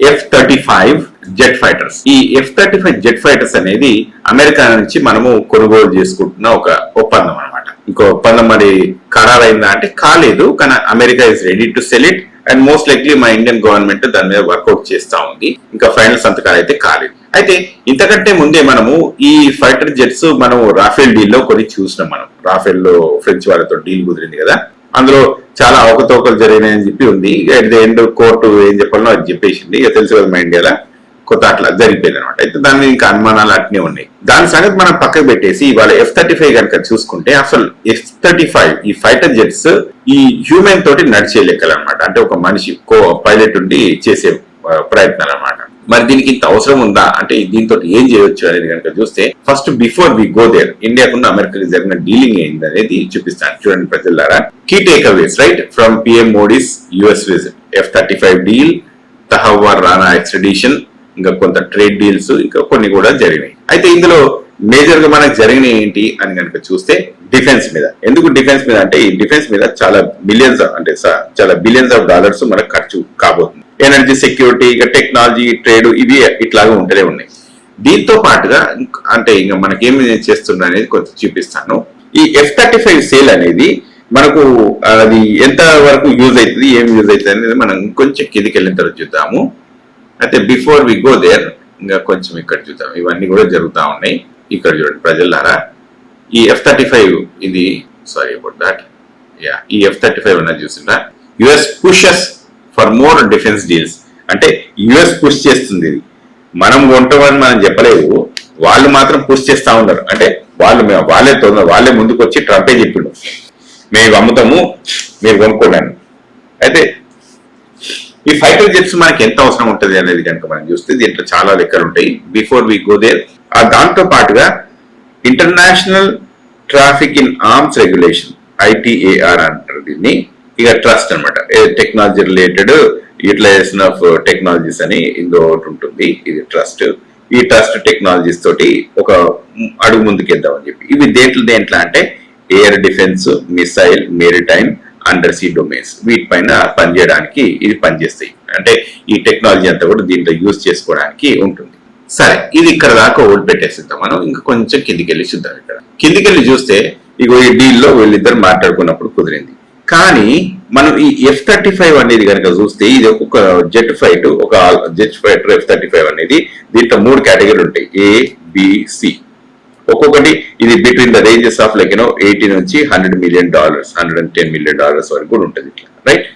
F thirty five jet fighters ఈ F thirty five jet fighters అనేది America నుంచి మనము కొనుగోలు చేసుకుంటున్న ఒక ఒప్పందం అనమాట ఇంకో ఒప్పందం మరి ఖరారైందా అంటే కాలేదు కానీ America is ready to sell it and most likely మా ఇండియన్ గవర్నమెంట్ దాని మీద వర్కౌట్ చేస్తా ఉంది. ఇంకా ఫైనల్ సంతకాలు అయితే కాలేదు. అయితే ఇంతకంటే ముందే మనము ఈ ఫైటర్ జెట్స్ మనం రాఫెల్ డీల్లో కొన్ని చూసినాం మనం. రాఫెల్లో ఫ్రెంచ్ వాళ్ళతో డీల్ కుదిరింది కదా. అందులో చాలా అవకతవకలు జరిగినాయని చెప్పి ఉంది. అట్ ది ఎండ్ కోర్టు ఏం చెప్పాలో అది చెప్పేసింది. ఇక తెలుసు కదా మా ఇండియాలో కొత్త అట్లా జరిగిపోయింది అనమాట అయితే దాని ఇంకా అనుమానాలు అట్నే ఉన్నాయి. దాని సంగతి మనం పక్కకు పెట్టేసి ఇవాళ ఎఫ్ థర్టీ ఫైవ్ కనుక చూసుకుంటే అసలు ఎఫ్ థర్టీ ఫైవ్ ఈ ఫైటర్ జెట్స్ ఈ హ్యూమన్ తోటి నడిచే లెక్కలు అనమాట అంటే ఒక మనిషి కో పైలట్ ఉండి చేసే ప్రయత్నాలు అనమాట మరి దీనికి ఇంత అవసరం ఉందా? అంటే దీంతో ఏం చేయొచ్చు అనేది కనుక చూస్తే first before we go there ఇండియాకున్న అమెరికాకి జరిగిన డీలింగ్ ఏంది అనేది చూపిస్తాను. చూడండి ప్రజలారా. Key takeaways right from PM Modi's US visit F thirty five deal Tahawwur Rana extradition ఇంకా కొంత ట్రేడ్ డీల్స్ ఇంకా కొన్ని కూడా జరిగినాయి. అయితే ఇందులో మేజర్గా మనకు జరిగినవి ఏంటి అని కనుక చూస్తే డిఫెన్స్ మీద. ఎందుకు డిఫెన్స్ మీద? అంటే ఈ డిఫెన్స్ మీద చాలా బిలియన్స్ అంటే చాలా బిలియన్స్ ఆఫ్ డాలర్స్ మనకు ఖర్చు కాబోతుంది. ఎనర్జీ సెక్యూరిటీ ఇక టెక్నాలజీ ట్రేడ్ ఇవి ఇట్లాగా ఉంటూనే ఉన్నాయి. దీంతో పాటుగా అంటే ఇంకా మనకేమి చేస్తున్నా అనేది కొంచెం చూపిస్తాను. ఈ ఎఫ్ థర్టీ ఫైవ్ సేల్ అనేది మనకు అది ఎంత వరకు యూజ్ అవుతుంది ఏం యూజ్ అవుతుంది అనేది మనం కొంచెం కిందికి వెళ్ళిన తర్వాత చూద్దాము. అయితే బిఫోర్ వి గో దేర్ ఇంకా కొంచెం ఇక్కడ చూద్దాం. ఇవన్నీ కూడా జరుగుతూ ఉన్నాయి. ఇక్కడ చూడండి ప్రజలారా. ఈ ఎఫ్ థర్టీ ఫైవ్ ఇది సారీ అబౌట్ దాట్ యా ఈ ఎఫ్ థర్టీ ఫైవ్ అన్నది చూసిందా US pushes for more defence deals. అంటే యుఎస్ పుష్ చేస్తుంది. ఇది మనం కొంటామని మనం చెప్పలేదు. వాళ్ళు మాత్రం పుష్ చేస్తా ఉన్నారు. అంటే వాళ్ళు మేము వాళ్ళే తొందర వాళ్ళే ముందుకు వచ్చి ట్రంపే చెప్పిండు. మేము అమ్ముతాము మీరు కొనుక్కోండి అయితే ఈ ఫైటర్ జెట్స్ మనకి ఎంత అవసరం ఉంటుంది అనేది కనుక మనం చూస్తే దీంట్లో చాలా లెక్కలు ఉంటాయి. బిఫోర్ వి గో దేర్ ఆ దాంతో పాటుగా international traffic in arms regulation ITAR అంటారు దీన్ని. ఇక ట్రస్ట్ అనమాట technology related utilisation of technologies అని ఇందులో ఒకటి ఉంటుంది. ఇది ట్రస్ట్ ఈ ట్రస్ట్ టెక్నాలజీస్ తోటి ఒక అడుగు ముందుకేద్దామని చెప్పి. ఇవి దేంట్లో దేంట్లో అంటే air defence missile maritime under sea domains వీటిపైన పనిచేయడానికి ఇది పనిచేస్తాయి. అంటే ఈ టెక్నాలజీ అంతా కూడా దీంట్లో యూజ్ చేసుకోవడానికి ఉంటుంది. సరే ఇది ఇక్కడ దాకా ఓడి పెట్టేసిద్దాం మనం. ఇంకా కొంచెం కిందికి వెళ్ళి చూద్దాం ఇక్కడ. కిందికి వెళ్ళి చూస్తే ఇగో ఈ డీల్లో వీళ్ళిద్దరు మాట్లాడుకున్నప్పుడు కుదిరింది. కానీ మనం ఈ ఎఫ్ థర్టీ ఫైవ్ అనేది కనుక చూస్తే ఇది ఒక్కొక్క జెట్ ఫైట్ ఒక jet fighter F thirty five అనేది దీంట్లో మూడు కేటగిరీ ఉంటాయి. ఏ బిసి ఒక్కొక్కటి ఇది between the ranges of like you know eighty నుంచి hundred million dollars hundred and ten million dollars వరకు కూడా ఉంటుంది ఇట్లా రైట్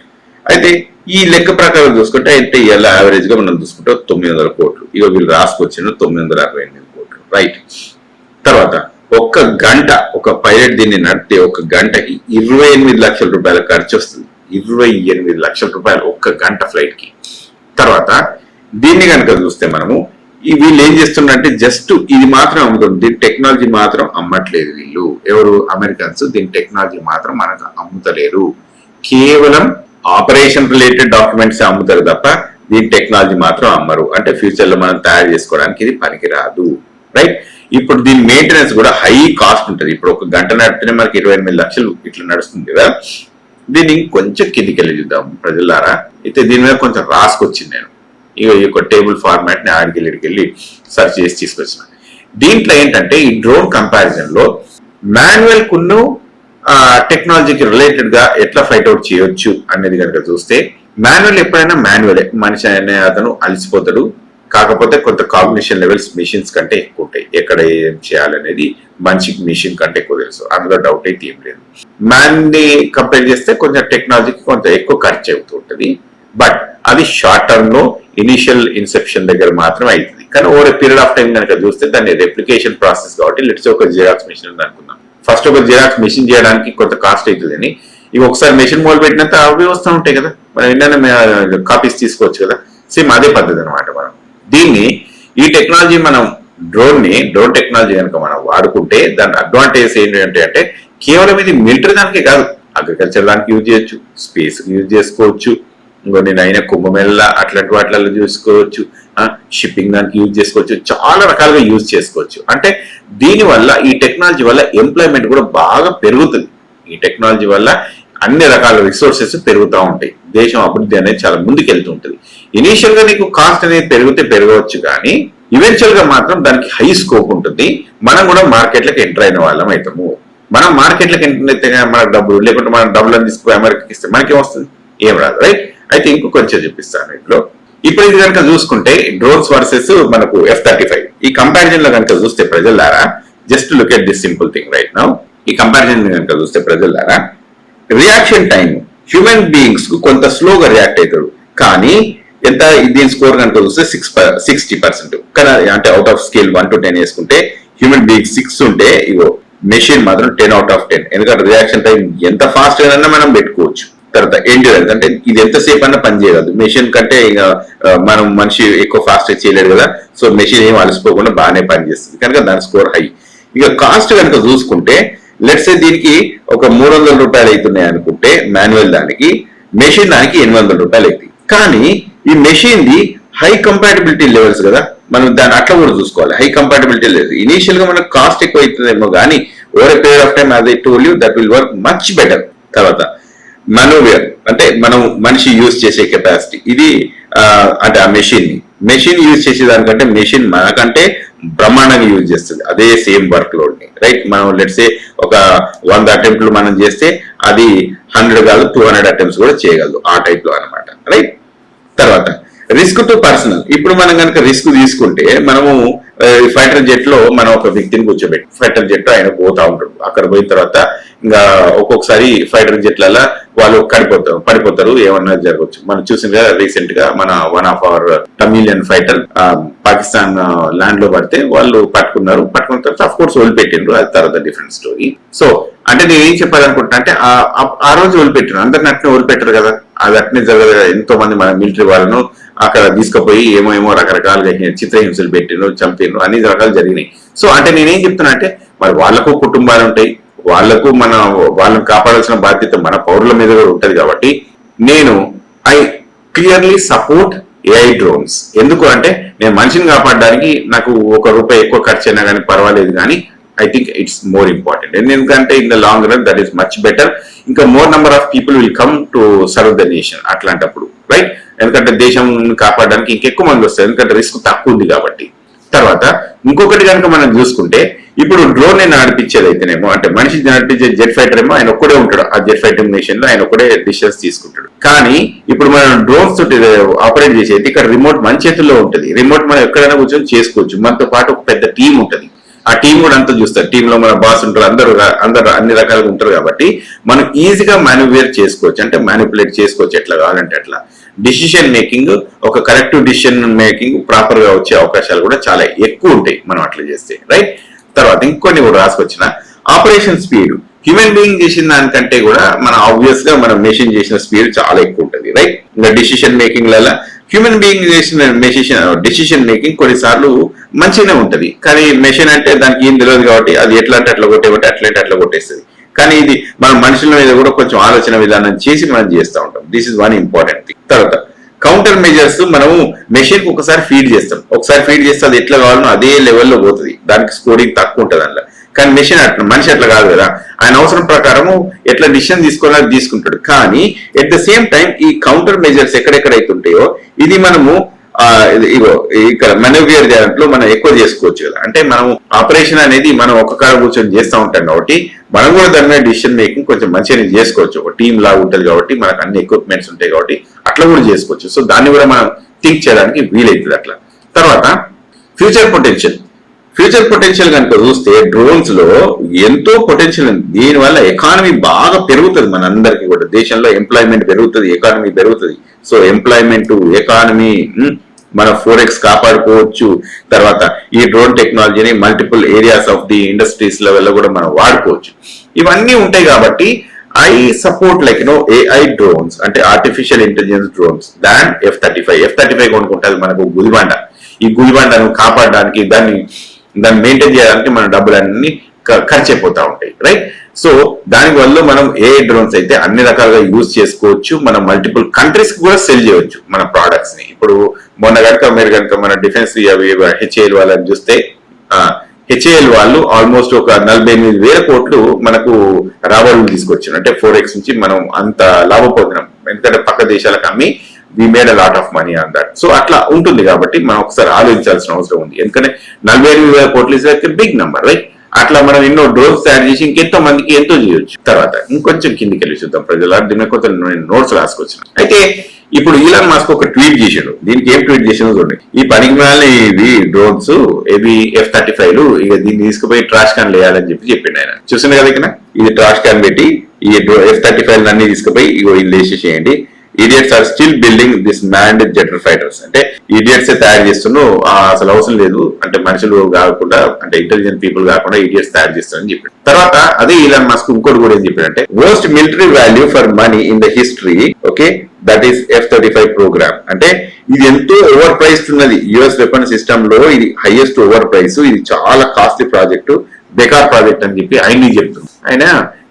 అయితే ఈ లెక్క ప్రకారం చూసుకుంటే అయితే ఇలా యావరేజ్గా మనం చూసుకుంటే తొమ్మిది వందల కోట్లు. ఇక వీళ్ళు రాసుకొచ్చిన తొమ్మిది వందల అరవై ఎనిమిది కోట్లు రైట్ తర్వాత ఒక్క గంట ఒక పైలట్ దీన్ని నడితే ఒక గంటకి ఇరవై ఎనిమిది లక్షల రూపాయల ఖర్చు వస్తుంది. ఇరవై ఎనిమిది లక్షల రూపాయలు ఒక్క గంట ఫ్లైట్కి. తర్వాత దీన్ని కనుక చూస్తే మనము వీళ్ళు ఏం చేస్తున్నారంటే జస్ట్ ఇది మాత్రం అమ్ముతుంది దీని టెక్నాలజీ మాత్రం అమ్మట్లేదు వీళ్ళు. ఎవరు? అమెరికన్స్ దీని టెక్నాలజీ మాత్రం మనకు అమ్ముతలేరు. కేవలం ఆపరేషన్ రిలేటెడ్ డాక్యుమెంట్స్ అమ్ముతారు తప్ప దీని టెక్నాలజీ మాత్రం అమ్మరు. అంటే ఫ్యూచర్లో మనం తయారు చేసుకోవడానికి ఇది పనికిరాదు. రైట్ ఇప్పుడు దీని మెయింటెనెన్స్ కూడా హై కాస్ట్ ఉంటుంది. ఇప్పుడు ఒక గంట నడిపితే మనకి ఇరవై ఎనిమిది లక్షలు ఇట్లా నడుస్తుంది కదా. దీన్ని ఇంకొంచెం కిందికి వెళ్ళి చూద్దాం ప్రజలారా. అయితే దీని మీద కొంచెం రాసుకొచ్చింది నేను. ఇక ఈ యొక్క టేబుల్ ఫార్మాట్ని ఆడికి వెళ్ళి సర్చ్ చేసి తీసుకొచ్చిన. దీంట్లో ఏంటంటే ఈ డ్రోన్ కంపారిజన్లో మాన్యువల్ కున్ను టెక్నాలజీకి రిలేటెడ్గా ఎట్లా ఫైట్ అవుట్ చేయొచ్చు అనేది కనుక చూస్తే మాన్యువల్ ఎప్పుడైనా మాన్యువలే మనిషి అనే అతను అలసిపోతాడు. కాకపోతే కొంత కాంబినేషన్ లెవెల్స్ మిషన్స్ కంటే ఎక్కువ ఉంటాయి ఎక్కడ ఏం చేయాలనేది మనిషికి మిషన్ కంటే ఎక్కువ తెలుసు. అందులో డౌట్ అయితే ఏం లేదు. మ్యాన్ని కంపేర్ చేస్తే కొంచెం టెక్నాలజీకి కొంత ఎక్కువ ఖర్చు అవుతూ ఉంటుంది. బట్ అది షార్ట్ టర్మ్లో ఇనిషియల్ ఇన్సెప్షన్ దగ్గర మాత్రమే అవుతుంది కానీ ఓవర్ పీరియడ్ ఆఫ్ టైం కనుక చూస్తే దాన్ని రెప్లికేషన్ ప్రాసెస్ కాబట్టి లెట్స్ ఒక జిరాక్స్ మిషన్ ఉంది అనుకుందాం. ఫస్ట్ ఒక జిరాక్స్ మిషన్ చేయడానికి కొంత కాస్ట్ అవుతుంది అని. ఇవి ఒకసారి మిషన్ మొదలు పెట్టినంత అవి వస్తూ ఉంటాయి కదా. మనం ఎన్నైనా కాపీస్ తీసుకోవచ్చు కదా. సేమ్ అదే పద్ధతి అనమాట మనం. దీన్ని ఈ టెక్నాలజీ మనం డ్రోన్ని డ్రోన్ టెక్నాలజీ కనుక మనం వాడుకుంటే దాని అడ్వాంటేజ్ ఏంటంటే అంటే కేవలం ఇది మిలిటరీ దానికే కాదు. అగ్రికల్చర్ దానికి యూజ్ చేయొచ్చు స్పేస్ యూజ్ చేసుకోవచ్చు. ఇంకొన్ని నేను కుంభమేళ అట్లాంటి వాటిలలో చూసుకోవచ్చు. షిప్పింగ్ దానికి యూజ్ చేసుకోవచ్చు. చాలా రకాలుగా యూజ్ చేసుకోవచ్చు. అంటే దీనివల్ల ఈ టెక్నాలజీ వల్ల ఎంప్లాయ్మెంట్ కూడా బాగా పెరుగుతుంది. ఈ టెక్నాలజీ వల్ల అన్ని రకాల రిసోర్సెస్ పెరుగుతూ ఉంటాయి. దేశం అభివృద్ధి అనేది చాలా ముందుకెళ్తూ ఉంటుంది. ఇనీషియల్గా నీకు కాస్ట్ అనేది పెరిగితే పెరగవచ్చు కానీ ఈవెన్చువల్గా మాత్రం దానికి హై స్కోప్ ఉంటుంది. మనం కూడా మార్కెట్లకు ఎంటర్ అయిన వాళ్ళం అవుతాము మనం మార్కెట్లకు ఎంటర్ అయితే మన డబ్బులు లేకుంటే మనం డబ్బులను తీసుకుని అమెరికాకి ఇస్తే మనకేం వస్తుంది? ఏం రాదు రైట్ అయితే ఇంకో కొంచెం చూపిస్తాను ఇంట్లో ఇప్పుడు ఇది కనుక చూసుకుంటే డ్రోన్స్ వర్సెస్ మనకు ఎఫ్ థర్టీ ఫైవ్ ఈ కంపారిజన్లో కనుక చూస్తే ప్రజలారా just look at this simple thing right now ఈ కంపారిజన్ కనుక చూస్తే ప్రజలారా రియాక్షన్ టైం హ్యూమన్ బీయింగ్స్కు కొంత స్లోగా రియాక్ట్ అవుతారు. కానీ ఎంత దీని స్కోర్ కనుక చూస్తే సిక్స్ సిక్స్టీ పర్సెంట్ కానీ అంటే out of scale one to ten వేసుకుంటే హ్యూమన్ బీయింగ్ సిక్స్ ఉంటే ఇగో మెషిన్ మాత్రం టెన్ అవుట్ ఆఫ్ టెన్ ఎందుకంటే రియాక్షన్ టైం ఎంత ఫాస్ట్ అయినా మనం పెట్టుకోవచ్చు. తర్వాత ఎండ్యూరెన్స్ అంటే ఇది ఎంతసేపు అన్నా పని చేయగలదు మెషిన్ కంటే ఇక మనం మనిషి ఎక్కువ ఫాస్ట్ చేయలేడు కదా. సో మెషిన్ ఏం అలసిపోకుండా బాగానే పనిచేస్తుంది కనుక దాని స్కోర్ హై ఇక కాస్ట్ కనుక చూసుకుంటే లెట్స్ దీనికి ఒక మూడు వందల రూపాయలు అవుతున్నాయి అనుకుంటే మాన్యువల్ దానికి మెషిన్ దానికి ఎనిమిది వందల రూపాయలు అవుతాయి. కానీ ఈ machine the high compatibility levels కదా మనం దాన్ని అట్లా కూడా చూసుకోవాలి. హై కంపాటబిలిటీ లెవెల్స్ ఇనీషియల్గా మనకు కాస్ట్ ఎక్కువ అవుతుందేమో కానీ ఓవర్ పీరియడ్ ఆఫ్ టైం అది tool you that will work much better తర్వాత మనోవేర్ అంటే మనం మనిషి యూజ్ చేసే కెపాసిటీ ఇది అంటే ఆ మెషిన్ని. మెషిన్ యూజ్ చేసే దానికంటే మెషిన్ మనకంటే బ్రహ్మాండంగా యూజ్ చేస్తుంది. అదే సేమ్ వర్క్ లోడ్ రైట్? మనం లెట్సే ఒక వంద అటెంప్ట్లు మనం చేస్తే అది హండ్రెడ్ కాదు టూ హండ్రెడ్ అటెంప్ట్స్ కూడా చేయగలదు ఆ టైప్లో అనమాట రైట్? తర్వాత రిస్క్ టు పర్సనల్ ఇప్పుడు మనం కనుక రిస్క్ తీసుకుంటే మనము ఫైటర్ జెట్లో మనం ఒక వ్యక్తిని కూర్చోబెట్టి ఫైటర్ జెట్ ఆయన పోతా ఉంటాడు. అక్కడ పోయిన తర్వాత ఇంకా ఒక్కొక్కసారి ఫైటర్ జెట్లలో వాళ్ళు కడిపోతారు. పడిపోతారు ఏమన్నా జరగవచ్చు మనం చూసిన రీసెంట్గా మన వన్ ఆఫ్ అవర్ టమిలియన్ ఫైటర్ పాకిస్తాన్ ల్యాండ్లో పడితే వాళ్ళు పట్టుకున్నారు. పట్టుకున్న తర్వాత అఫ్ కోర్స్ వదిలిపెట్టిండ్రు. అది తర్వాత డిఫరెంట్ స్టోరీ సో అంటే నేను ఏం చెప్పాలనుకుంటున్నా అంటే ఆ- ఆ- రోజు వదిలిపెట్టిన అందరిని అట్నే వదిలిపెట్టరు కదా. అది అట్నే జరగదు ఎంతో మంది మన మిలిటరీ వాళ్ళను అక్కడ తీసుకుపోయి ఏమో ఏమో రకరకాలుగా చిత్రహింసలు పెట్టిండ్రు చంపిండ్రు అన్ని రకాలు జరిగినాయి. సో అంటే నేనేం చెప్తున్నా అంటే మరి వాళ్ళకు కుటుంబాలు ఉంటాయి వాళ్ళకు మన వాళ్ళని కాపాడాల్సిన బాధ్యత మన పౌరుల మీద కూడా ఉంటుంది కాబట్టి నేను I clearly support AI drones. ఎందుకు అంటే నేను మనిషిని కాపాడడానికి నాకు ఒక రూపాయి ఎక్కువ ఖర్చు అయినా కానీ పర్వాలేదు కానీ I think it's more important ఎందుకంటే in the long run that is much better ఇంకా more number of people will come to serve the nation అట్లాంటప్పుడు. రైట్ ఎందుకంటే దేశం కాపాడడానికి ఇంకెక్కువ మంది వస్తారు. ఎందుకంటే రిస్క్ తక్కువ ఉంది కాబట్టి. తర్వాత ఇంకొకటి కనుక మనం చూసుకుంటే ఇప్పుడు డ్రోన్ నడిపించేది అయితేనేమో అంటే మనిషి నడిపించే జెట్ ఫైటర్ ఏమో ఆయన ఒక్కడే ఉంటాడు. ఆ జెట్ ఫైటర్ మిషన్లో ఆయన ఒక్కడే డిసిషన్స్ తీసుకుంటాడు. కానీ ఇప్పుడు మనం డ్రోన్స్ తోటి ఆపరేట్ చేసేది ఇక్కడ రిమోట్ మన చేతుల్లో ఉంటుంది. రిమోట్ మనం ఎక్కడైనా కూర్చొని చేసుకోవచ్చు. మనతో పాటు ఒక పెద్ద టీం ఉంటుంది. ఆ టీం కూడా అంతా చూస్తారు. టీమ్లో మన బాస్ ఉంటారు అందరూ అందరు అందరూ అన్ని రకాలుగా ఉంటారు కాబట్టి మనం ఈజీగా మానిపులేట్ చేసుకోవచ్చు. అంటే మానిపులేట్ చేసుకోవచ్చు. ఎట్లా కావాలంటే అట్లా. డిసిషన్ మేకింగ్ ఒక కరెక్ట్ డిసిషన్ మేకింగ్ ప్రాపర్గా వచ్చే అవకాశాలు కూడా చాలా ఎక్కువ ఉంటాయి మనం అట్లా చేస్తే రైట్ తర్వాత ఇంకొన్ని కూడా రాసుకొచ్చిన. ఆపరేషన్ స్పీడ్ హ్యూమన్ బీయింగ్ చేసిన దానికంటే కూడా మన ఆబ్వియస్గా మనం మెషిన్ చేసిన స్పీడ్ చాలా ఎక్కువ ఉంటుంది రైట్ ఇంకా డిసిషన్ మేకింగ్లలో హ్యూమన్ బీయింగ్ చేసిన మెషిషన్ డిసిషన్ మేకింగ్ కొన్నిసార్లు మంచిగానే ఉంటుంది. కానీ మెషిన్ అంటే దానికి ఏం తెలియదు కాబట్టి అది ఎట్లా అంటే అట్లా కొట్టేబట్టి అట్లా అంటే అట్లా కొట్టేస్తుంది. కానీ ఇది మన మనుషుల మీద కూడా కొంచెం ఆలోచన విధానం చేసి మనం చేస్తూ ఉంటాం. This is one important thing తర్వాత కౌంటర్ మెజర్స్ మనము మెషిన్ ఒకసారి ఫీడ్ చేస్తాం. ఒకసారి ఫీడ్ చేస్తే అది ఎట్లా కావాలనో అదే లెవెల్లో పోతుంది. దానికి స్కోరింగ్ తక్కువ ఉంటుంది అందులో. కానీ మెషిన్ అట్లా మనిషి అట్లా కాదు కదా. ఆయన అవసరం ప్రకారము ఎట్లా డిసిషన్ తీసుకోవాలని తీసుకుంటాడు. కానీ ఎట్ ద సేమ్ టైం ఈ కౌంటర్ మెజర్స్ ఎక్కడెక్కడైతే ఉంటాయో ఇది మనము ఇగో ఇక్కడ మెనోవియర్ దాంట్లో మనం ఎక్కువ చేసుకోవచ్చు కదా. అంటే మనం ఆపరేషన్ అనేది మనం ఒక కాడ కూర్చొని చేస్తూ ఉంటాం కాబట్టి మనం కూడా దాని మీద డిసిషన్ మేకింగ్ కొంచెం మంచిగా చేసుకోవచ్చు. ఒక టీమ్ లాగా ఉంటుంది కాబట్టి మనకు అన్ని ఎక్విప్మెంట్స్ ఉంటాయి కాబట్టి అట్లా కూడా చేసుకోవచ్చు. సో దాన్ని కూడా మనం థింక్ చేయడానికి వీలైతుంది అట్లా. తర్వాత ఫ్యూచర్ పొటెన్షియల్ ఫ్యూచర్ పొటెన్షియల్ కనుక చూస్తే డ్రోన్స్లో ఎంతో పొటెన్షియల్ ఉంది. దీనివల్ల ఎకానమీ బాగా పెరుగుతుంది మన అందరికి కూడా. దేశంలో ఎంప్లాయ్మెంట్ పెరుగుతుంది ఎకానమీ పెరుగుతుంది. సో ఎంప్లాయ్మెంట్ ఎకానమీ మన ఫోరెక్స్ కాపాడుకోవచ్చు. తర్వాత ఈ డ్రోన్ టెక్నాలజీని multiple areas of the industries లెవెల్లో కూడా మనం వాడుకోవచ్చు. ఇవన్నీ ఉంటాయి కాబట్టి I support like no AI drones అంటే artificial intelligence drones than F thirty five F thirty five కొనుక్కుంటుంది మనకు గుల్బండ. ఈ గుల్బండను కాపాడడానికి దాన్ని దాన్ని మెయింటైన్ చేయడానికి మన డబ్బులు అన్ని ఖర్చు అయిపోతూ ఉంటాయి రైట్ సో దాని వల్ల మనం ఏ డ్రోన్స్ అయితే అన్ని రకాలుగా యూజ్ చేసుకోవచ్చు మనం మల్టిపుల్ కంట్రీస్ కూడా సెల్ చేయవచ్చు మన ప్రోడక్ట్స్ని. ఇప్పుడు మొన్న కనుక మీరు కనుక మన డిఫెన్స్ హెచ్ఏఎల్ వాళ్ళని చూస్తే హెచ్ఏఎల్ వాళ్ళు ఆల్మోస్ట్ ఒక నలభై ఎనిమిది వేల కోట్లు మనకు రాబడులు తీసుకొచ్చారు. అంటే ఫోర్ ఎక్స్ నుంచి మనం అంత లాభపోతున్నాం ఎందుకంటే పక్క దేశాలకు అమ్మి we made a lot of money on that so అట్లా ఉంటుంది కాబట్టి మనం ఒకసారి ఆలోచించాల్సిన అవసరం ఉంది. ఎందుకంటే నలభై ఎనిమిది వేల కోట్లు ఇస్ బిగ్ నెంబర్ రైట్ అట్లా మనం ఎన్నో డ్రోన్స్ తయారు చేసి ఇంకెంతో మందికి ఎంతో చేయొచ్చు. తర్వాత ఇంకొంచెం కిందికి వెళ్ళి చూద్దాం. ప్రజల దీని కొత్త నోట్స్ రాసుకొచ్చిన. అయితే ఇప్పుడు ఈలాన్ మాస్క్ ఒక ట్వీట్ చేశాడు. దీనికి ఏం ట్వీట్ చేసినా చూడండి. ఈ పనికి ఇవి డ్రోన్స్ ఏవి ఎఫ్ థర్టీ ఫైవ్ ఇక దీన్ని తీసుకుపోయి ట్రాష్ క్యాన్ వేయాలని చెప్పి చెప్పిండు ఆయన. చూసిన కదా ఇక్కడ? ఇది ట్రాష్ క్యాన్ పెట్టి ఈ ఎఫ్ థర్టీ ఫైవ్ అన్ని తీసుకుపోయి ఇగో ఇది వేసేసేయండి idiots are still building this manned jet fighters అంటే ఈడియట్స్ తయారు చేస్తున్నావు అసలు అవసరం లేదు. అంటే మనుషులు కాకుండా అంటే ఇంటెలిజెంట్ పీపుల్ కాకుండా ఈడియట్స్ తయారు చేస్తారని చెప్పాడు. తర్వాత అదే ఈలాన్ మస్క్ ఇంకోటి కూడా ఏం చెప్పాడంటే most military value for money in the history okay that is F thirty five programme అంటే ఇది ఎంతో ఓవర్ ప్రైస్ ఉన్నది యుఎస్ వెపన్ సిస్టమ్లో ఇది హైయెస్ట్ ఓవర్ ప్రైస్ ఇది చాలా కాస్ట్లీ ప్రాజెక్టు బెకార్ ప్రాజెక్ట్ అని చెప్పి ఆయన చెప్తుంది ఆయన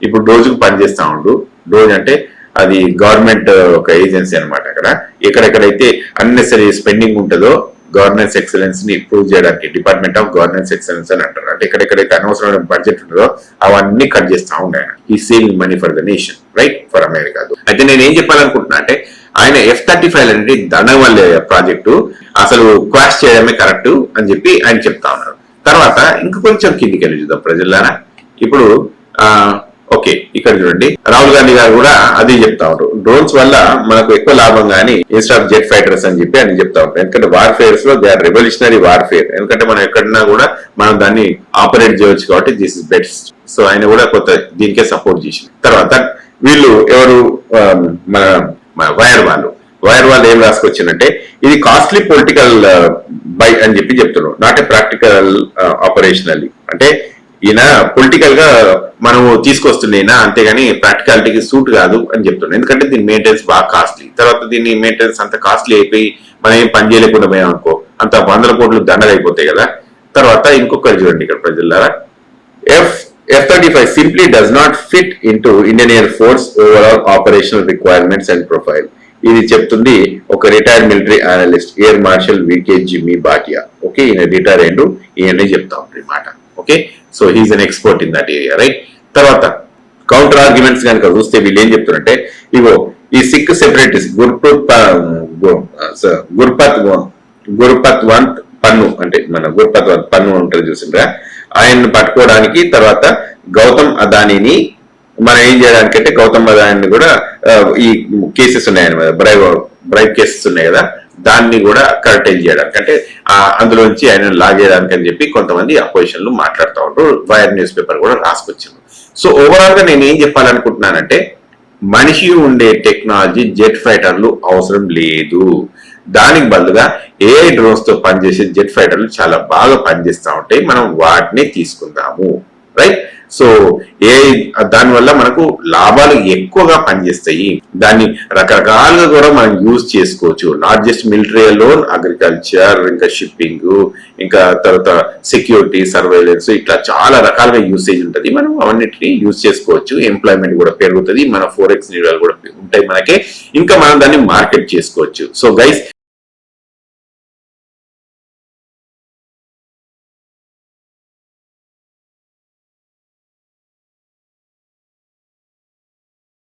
ఇప్పుడు రోజుకు పనిచేస్తా ఉండు. రోజు అంటే అది గవర్నమెంట్ uh, ఒక ఏజెన్సీ అనమాట అక్కడ. ఎక్కడెక్కడైతే అన్నెసరీ స్పెండింగ్ ఉంటుందో గవర్నెన్స్ ఎక్సలెన్స్ని ఇంప్రూవ్ చేయడానికి డిపార్ట్మెంట్ ఆఫ్ గవర్నెన్స్ ఎక్సలెన్స్ అని అంటారు. అంటే ఎక్కడెక్కడైతే అనవసరమైన బడ్జెట్ ఉంటుందో అవన్నీ కట్ చేస్తా ఉండే ఆయన. ఈ saving money for the nation right for America అయితే నేను ఏం చెప్పాలనుకుంటున్నా అంటే ఆయన ఎఫ్ థర్టీ ఫైవ్ అనేది దండవల్లి ప్రాజెక్టు అసలు క్వాష్ చేయడమే కరెక్ట్ అని చెప్పి ఆయన చెప్తా ఉన్నారు. తర్వాత ఇంకా కొంచెం కిందికి వెళ్ళి చూద్దాం ప్రజలారా ఇప్పుడు ఓకే ఇక్కడ చూడండి. రాహుల్ గాంధీ గారు కూడా అదే చెప్తా ఉంటారు డ్రోన్స్ వల్ల మనకు ఎక్కువ లాభం కానీ ఇన్స్టా ఆఫ్ జెట్ ఫైటర్స్ అని చెప్పి అని చెప్తా ఉంటారు ఎందుకంటే వార్ఫేర్స్లో దే ఆర్ రెవల్యూషనరీ వార్ఫేర్ ఎందుకంటే మనం ఎక్కడన్నా కూడా మనం దాన్ని ఆపరేట్ చేయొచ్చు కాబట్టి దిస్ ఇస్ బెస్ట్ సో ఆయన కూడా కొత్త దీనికే సపోర్ట్ చేసి తర్వాత వీళ్ళు ఎవరు um, మన మన వైర్ వాళ్ళు వైర్ వాళ్ళు ఏం రాసుకొచ్చిందంటే ఇది కాస్ట్లీ పొలిటికల్ బై అని చెప్పి చెప్తున్నారు. నాట్ ఏ ప్రాక్టికల్ ఆపరేషనల్ అంటే ఈయన పొలిటికల్గా మనము తీసుకొస్తుండేనా అంతేగాని ప్రాక్టికాలిటీకి సూట్ కాదు అని చెప్తుండే. ఎందుకంటే దీని మెయింటెనెన్స్ బాగా కాస్ట్లీ తర్వాత దీన్ని మెయింటెనెన్స్ అంత కాస్ట్లీ అయిపోయి మనం ఏం పని చేయలేకుండా పోయాం అనుకో అంత వందల కోట్లు దండలు అయిపోతాయి కదా. తర్వాత ఇంకొకరు చూడండి ఇక్కడ ప్రజలారా. F F thirty five simply does not fit into Indian air force overall operational requirements and profile ఇది చెప్తుంది ఒక retired military analyst air marshal V K Jimmy Bhatia okay ఈయన రిటైర్ అయ్యిండు. ఈయనే చెప్తా ఉంటారు మాట. Okay so he's an expert in that area right తర్వాత కౌంటర్ ఆర్గ్యుమెంట్స్ కనుక చూస్తే వీళ్ళు ఏం చెప్తున్నారంటే ఇగో ఈ సిక్ సెపరేటిస్ట్ గుర్పత్ గుర్పత్ గురుపత్ వంత్ పన్ను అంటే మన గురుపత్ వంత్ పన్ను ఉంటుంది చూసిండ్రా? ఆయన్ని పట్టుకోవడానికి తర్వాత గౌతమ్ అదానీని మనం ఏం చేయడానికి అంటే గౌతమ్ అదానీని కూడా ఈ కేసెస్ ఉన్నాయన్నమాట బ్రైవ్ బ్రైవ్ కేసెస్ ఉన్నాయి కదా? దాన్ని కూడా కరెక్టైజ్ చేయడానికి. అంటే అందులోంచి ఆయన లాగేయడానికి అని చెప్పి కొంతమంది అపోజిషన్లు మాట్లాడుతూ ఉంటారు వైర్ న్యూస్ పేపర్ కూడా రాసుకొచ్చింది సో ఓవరాల్గా నేను ఏం చెప్పాలనుకుంటున్నానంటే మనిషి ఉండే టెక్నాలజీ జెట్ ఫైటర్లు అవసరం లేదు. దానికి బదులుగా ఏ డ్రోన్స్తో పనిచేసే జెట్ ఫైటర్లు చాలా బాగా పనిచేస్తూ ఉంటాయి. మనం వాటిని తీసుకుందాము. రైట్? సో ఏ దానివల్ల మనకు లాభాలు ఎక్కువగా పనిచేస్తాయి. దాన్ని రకరకాలుగా కూడా మనం యూజ్ చేసుకోవచ్చు. నాట్ జస్ట్ మిలిటరీ లోన్ అగ్రికల్చర్ ఇంకా షిప్పింగ్ ఇంకా తర్వాత సెక్యూరిటీ సర్వైలెన్స్ ఇట్లా చాలా రకాలుగా యూసేజ్ ఉంటుంది. మనం అవన్నిటిని యూజ్ చేసుకోవచ్చు. ఎంప్లాయ్మెంట్ కూడా పెరుగుతుంది. మన ఫోర్ ఎక్స్ కూడా ఉంటాయి మనకి. ఇంకా మనం దాన్ని మార్కెట్ చేసుకోవచ్చు. So guys